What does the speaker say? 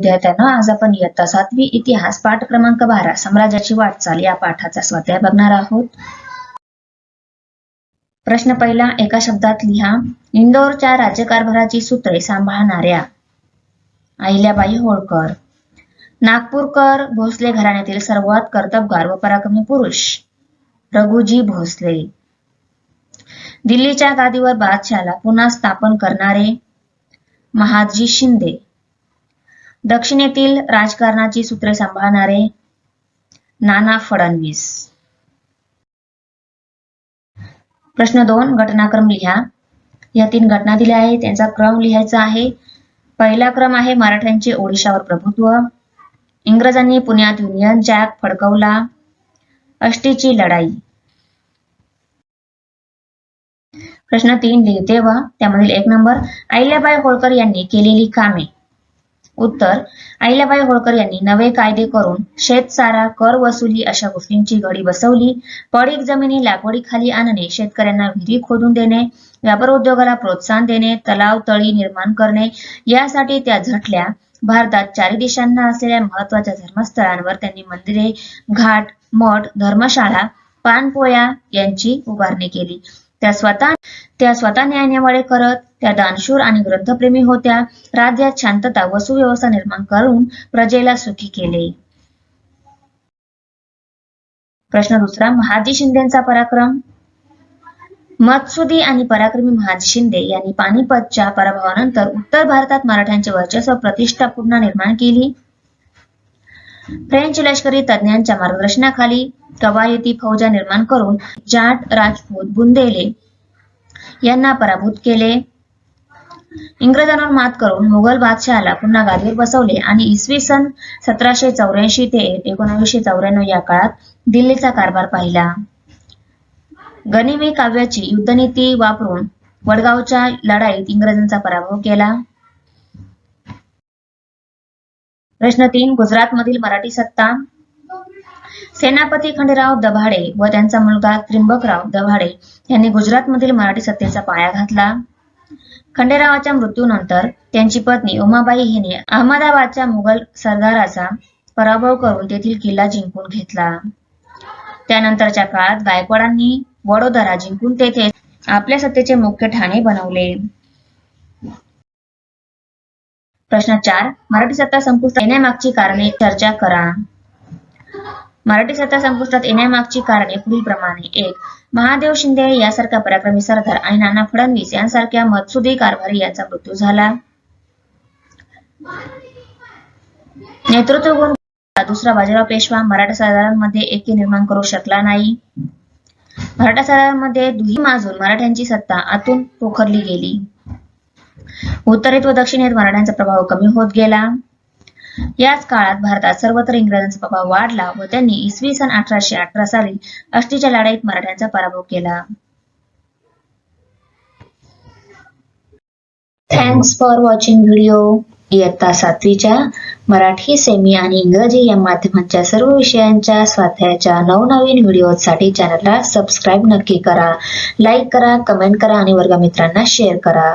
विद्यार्थ्यांना आज आपण इयत्ता सातवी इतिहास पाठ क्रमांक बारा साम्राज्याची वाटचाल या पाठाचा स्वाध्याय बघणार आहोत. प्रश्न पहिला एका शब्दात लिहा इंदोरच्या राज्यकारभाराची सूत्रे सांभाळणाऱ्या. अहिल्याबाई होळकर. नागपूरकर भोसले घराण्यातील सर्वात कर्तबगार व पराक्रमी पुरुष रघुजी भोसले. दिल्लीच्या गादीवर बादशाला पुन्हा स्थापन करणारे महादजी शिंदे. दक्षिणेतील राजकारणाची सूत्रे सांभाळणारे नाना फडणवीस. प्रश्न दोन घटनाक्रम लिहा. या तीन घटना दिल्या आहेत. त्यांचा क्रम लिहायचा आहे. पहिला क्रम आहे मराठ्यांचे ओडिशावर प्रभुत्व. इंग्रजांनी पुण्यात युनियन जॅक फडकवला. अष्टीची लढाई. प्रश्न तीन लिहिते व त्यामधील एक नंबर. अहिल्याबाई होळकर यांनी केलेली कामे. उत्तर अहिल्याबाई होळकर यांनी नवे कायदे करून शेतसारा कर वसुली अशा गोष्टींची घडी बसवली. पडीक जमिनी लागवडीखाली आणणे शेतकऱ्यांना विहिरी खोदून देणे व्यापार उद्योगाला प्रोत्साहन देणे तलाव तळी निर्माण करणे यासाठी त्या झटल्या. भारतात चारी दिशांना असलेल्या महत्त्वाच्या धर्मस्थळांवर त्यांनी मंदिरे घाट मठ धर्मशाळा पानपोया यांची उभारणी केली. त्या स्वतः त्या स्वतः न्यायनिवाडे करत त्या दानशूर आणि ग्रंथप्रेमी होत्या. राज्यात शांतता व सुव्यवस्था निर्माण करून प्रजेला सुखी केले. प्रश्न दुसरा महाजी शिंदेचा पराक्रम. मत्सुदी आणि पराक्रमी महाजी शिंदे यांनी पानिपतच्या पराभवानंतर उत्तर भारतात मराठ्यांचे वर्चस्व प्रतिष्ठा पुन्हा निर्माण केली. फ्रेंच लष्करी तज्ञांच्या मार्गदर्शनाखाली कवायती फौजा निर्माण करून जाट राजपूत बुंदेले यांना पराभूत केले. इंग्रजांवर मात करून मुघल बादशहाला पुन्हा गादीवर बसवले आणि इसवी सन सतराशे चौऱ्याऐंशी ते एकोणावीसशे चौऱ्याण्णव या काळात दिल्लीचा कारभार पाहिला. गनिमी काव्याची युद्धनीती वापरून वडगावच्या लढाईत इंग्रजांचा पराभव केला. प्रश्न तीन गुजरात मधील मराठी सत्ता. सेनापती खंडेराव दभाडे व त्यांचा मुलगा त्रिंबकराव दभाडे यांनी गुजरातमधील मराठी सत्तेचा पाया घातला. खंडेरावाच्या मृत्यूनंतर त्यांची पत्नी उमाबाई हिने अहमदाबादच्या मुघल सरदाराचा पराभव करून तेथील किल्ला जिंकून घेतला. त्यानंतरच्या काळात गायकवाडांनी वडोदरा जिंकून तेथे आपल्या सत्तेचे मुख्य ठाणे बनवले. प्रश्न चार. मराठी सत्ता संपुष्टात येण्यामागची कारणे चर्चा करा. मराठी सत्ता संपुष्टात येण्यामागची कारणे पुढील प्रमाणे एक. महादेव शिंदे यासारखा पराक्रमी सरदार आणि नाना फडणवीस यांसारख्या मत्सुदी कारभारी यांचा मृत्यू झाला. नेतृत्व गुण दुसरा बाजीराव पेशवा मराठा सरदारांमध्ये एकी निर्माण करू शकला नाही. मराठा सरदारांमध्ये दुही माजून मराठ्यांची सत्ता आतून पोखरली गेली. उत्तरेत व दक्षिणेत मराठ्यांचा प्रभाव कमी होत गेला. याच काळात भारतात सर्वत्र इंग्रजांचा प्रभाव वाढला व त्यांनी इसवी सन अठराशे अठरा साली अष्टीच्या लढाईत मराठ्यांचा पराभव केला. थँक्स फॉर वॉचिंग व्हिडिओ इयत्ता सातवीच्या मराठी सेमी आणि इंग्रजी या माध्यमांच्या सर्व विषयांच्या स्वाध्यायाच्या नवनवीन व्हिडिओसाठी चॅनलला सबस्क्राईब नक्की करा. लाईक करा कमेंट करा आणि वर्गमित्रांना शेअर करा.